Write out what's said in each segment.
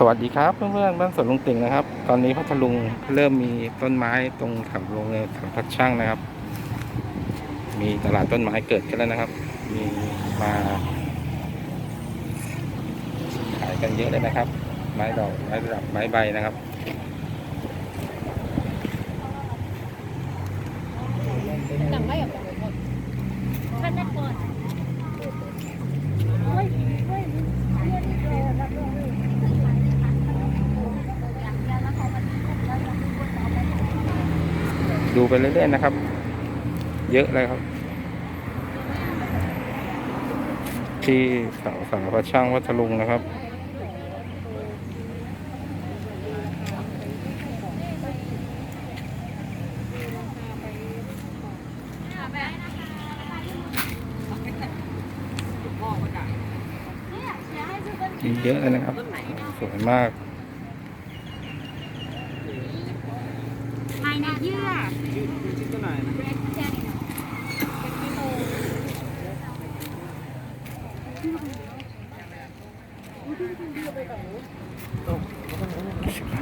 สวัสดีครับเพื่อนๆบ้านสวนลุงติ่งนะครับ ตอนนี้พัทลุงเริ่มมีต้นไม้ตรงแถวโรงเรียนแถวพัดช่างนะครับ มีตลาดต้นไม้เกิดขึ้นแล้วนะครับ มีมาขายกันเยอะเลยนะครับ ไม้ดอกไม้ประดับไม้ใบนะครับ chẳng may ở một một thân nhất con ôi ดูไปเรื่อยๆนะครับ เยอะเลยครับ ที่แถวสารพัดช่างพัทลุงนะครับมีเยอะเลยนะครับ สวยมาก ภายในเยื่อ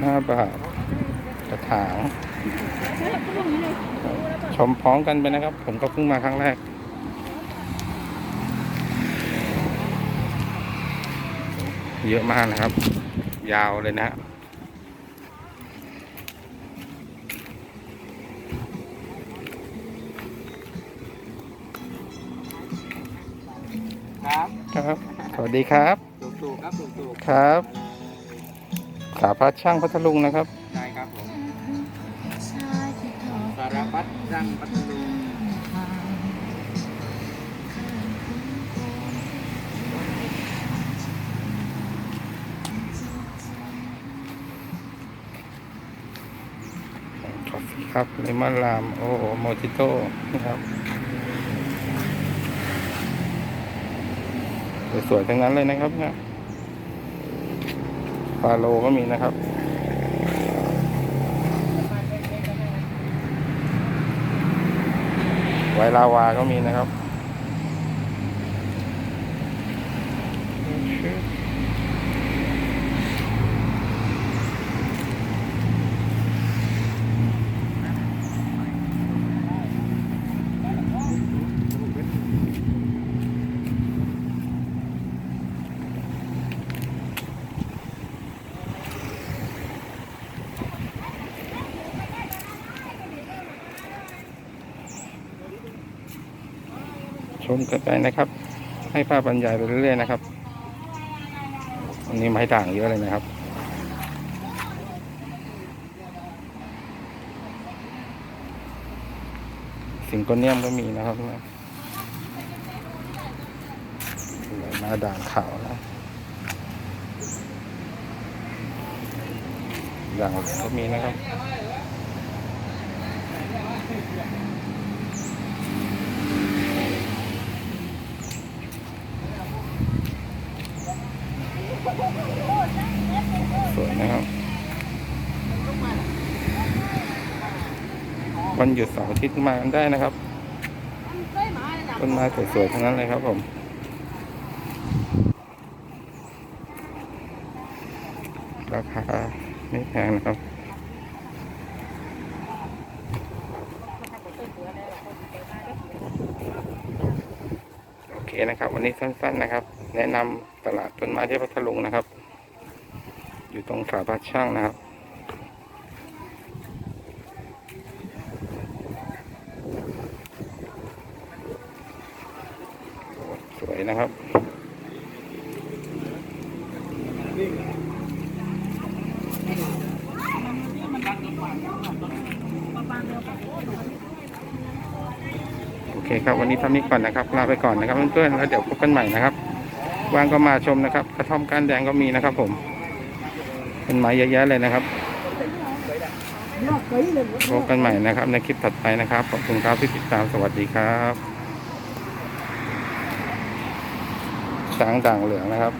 ห้าบาทกระถางชมพร้อมกันไปนะครับ ผมก็เพิ่งมาครั้งแรกเยอะมากนะครับ ยาวเลยนะ ครับครับ สวัสดีครับถูกถูกๆครับถูกถูกครับสาพัดช่างพัทลุงนะครับๆใช่ครับผมสารพัดรังพัทลุงคอฟฟี่ครับเลมอนลามโอ้โหโมจิโต้นะครับ สวยๆทั้งนั้นเลยนะครับเนี่ยฟาโลก็มีนะครับไวลาวาก็มีนะครับ ชมกันไปนะครับ ให้ภาพบรรยายไปเรื่อยๆนะครับอันนี้ไม้ด่างเยอะเลยนะครับสิงโกเนียมก็มีนะครับนี่ยไม้ด่างขาวนะด่างเหลืองก็มีนะครับ สวยนะครับ วันหยุดเสาร์อาทิตย์มากันได้นะครับต้นไม้สวยๆทั้งนั้นเลยครับผมราคาไม่แพงนะครับโอเคนะครับ วันนี้สั้น ๆนะครับ แนะนำตลาดต้นไม้ที่พัทลุงนะครับ อยู่ตรงสาพัดช่างนะครับ วยนะครับโอเคครับวันนี้ท่านี้ก่อนนะครับลาไปก่อนนะครับเพื่อนๆแล้วเดี๋ยวพบกันใหม่นะครับว่างก็มาชมนะครับ กระท่อมก้านแดงก็มีนะครับ ผมเป็นไม้เยอะแยะเลยนะครับพบกันใหม่นะครับในคลิปถัดไปนะครับขอบคุณครับที่ติดตามสวัสดีครับ ช้างด่างเหลืองนะครับ